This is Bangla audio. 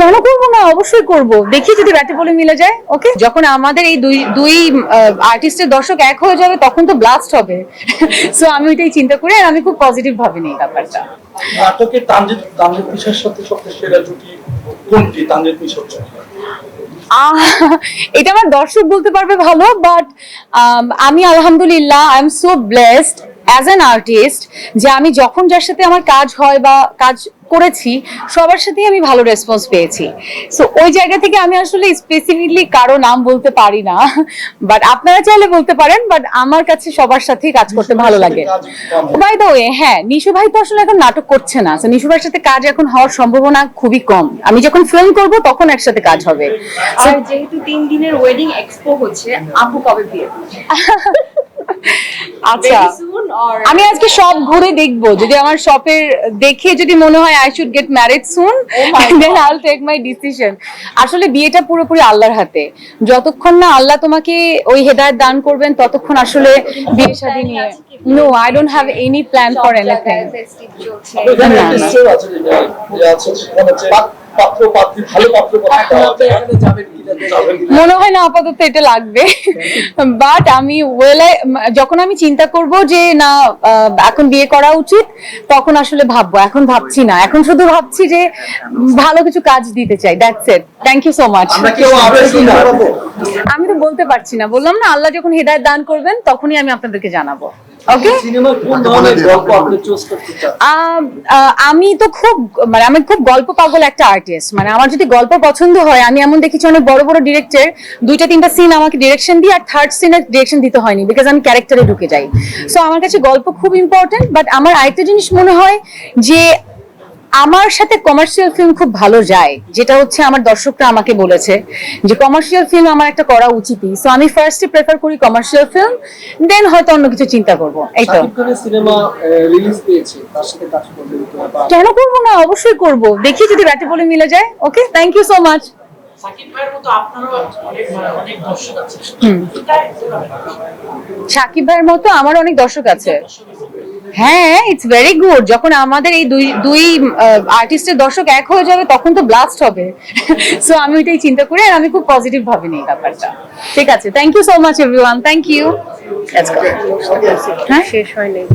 কেন করব না? অবশ্যই করব। দেখি যদি ব্যাটে বলে মিলে যায় ওকে? যখন আমাদের এই দুই দুই আর্টিস্টের দর্শক এক হয়ে যাবে তখন তো ব্লাস্ট হবে। সো আমি ওইটাই চিন্তা করি আর আমি খুব পজিটিভ ভাবে নিই ব্যাপারটা। নাটকে তানজিৎ তানজিৎ মিশার সাথে সবচেয়ে সেরা জুটি? কোনটি তানজিৎ মিশর এটা আমার দর্শক বলতে পারবে ভালো বাট আমি আলহামদুলিল্লাহ I am so blessed as an artist যে আমি যখন যার সাথে আমার কাজ হয় বা কাজ করেছি সবার সাথেই আমি ভালো রেসপন্স পেয়েছি। সো ওই জায়গা থেকে আমি আসলে স্পেসিফিকলি কারও নাম বলতে পারি না বাট আপনারা চাইলে বলতে পারেন বাট আমার কাছে সবার সাথেই কাজ করতে ভালো লাগে। বাই দ্য ওয়ে হ্যাঁ নিশু ভাই তো আসলে এখন নাটক করছে না নিশু ভাইয়ের সাথে কাজ এখন হওয়ার সম্ভাবনা খুবই কম। আমি যখন ফিল্ম করব তখন একসাথে কাজ হবে। আর যেহেতু তিন দিনের ওয়েডিং এক্সপো হচ্ছে আপু কবে বিয়ে আচ্ছা। আমি আজকে সব ঘুরে দেখব। যদি আমার শপের দেখে যদি মনে হয় I should get marriage soon then I take my decision আসলে বিয়েটা পুরোপুরি আল্লাহর হাতে। যতক্ষণ না আল্লাহ তোমাকে ওই হেদায়েত দান করবেন ততক্ষণ আসলে বিয়ে শাদী নিয়ে no I don't have any plan for anything মনে হয় না আপাতত এটা লাগবে। বাট আমি ওয়েল যখন আমি চিন্তা করব যে না আহ, এখন বিয়ে করা উচিত তখন আসলে ভাববো। এখন ভাবছি না। এখন শুধু ভাবছি যে ভালো কিছু কাজ দিতে চাই। That's it thank you so much আমরা কেউ আবেগ শুনতে পাবো আমি তো বলতে পারছি না। বললাম না আল্লাহ যখন হৃদায়ত দান করবেন তখনই আমি আপনাদেরকে জানাব। আহ, আমি তো খুব মানে আমি খুব গল্প পাগল একটা আর্টিস্ট মানে আমার যদি গল্প পছন্দ হয় আমি এমন দেখেছি অনেক বড় বড় ডিরেক্টর দুইটা তিনটা সিন আমাকে ডিরেকশন দিয়ে আর থার্ড সিনের ডিরেকশন দিতে হয়নি বিকজ আমি ক্যারেক্টারে ঢুকে যাই। সো আমার কাছে গল্প খুব ইম্পর্টেন্ট বাট আমার আরেকটা জিনিস মনে হয় যে আমার সাথে কমার্শিয়াল ফিল্ম খুব ভালো যায় যেটা হচ্ছে আমার দর্শকরা আমাকে বলেছে যে কমার্শিয়াল ফিল্ম আমার একটা করা উচিতই। সো আমি ফার্স্টে প্রেফার করি কমার্শিয়াল ফিল্ম দেন হয়তো অন্য কিছু চিন্তা করব। এই তো। সিনেমা রিলিজ পেয়েছে তার সাথে কাজ কেন করব না? অবশ্যই করব। দেখি যদি ব্যাটে বলে মিলে যায়। Okay thank you so much Shakib ভাইয়ের মতো আপনারও অনেক অনেক দর্শক আছে। সাকিব ভাইয়ের মতো আমার অনেক দর্শক আছে। হ্যাঁ ইটস ভেরি গুড যখন আমাদের এই দুই দুই আর্টিস্টের দর্শক এক হয়ে যাবে তখন তো ব্লাস্ট হবে। সো আমি ওইটাই চিন্তা করি আর আমি খুব পজিটিভ ভাবে নিই ব্যাপারটা। ঠিক আছে thank you so much everyone thank you হ্যাঁ? শেষ হয় নাই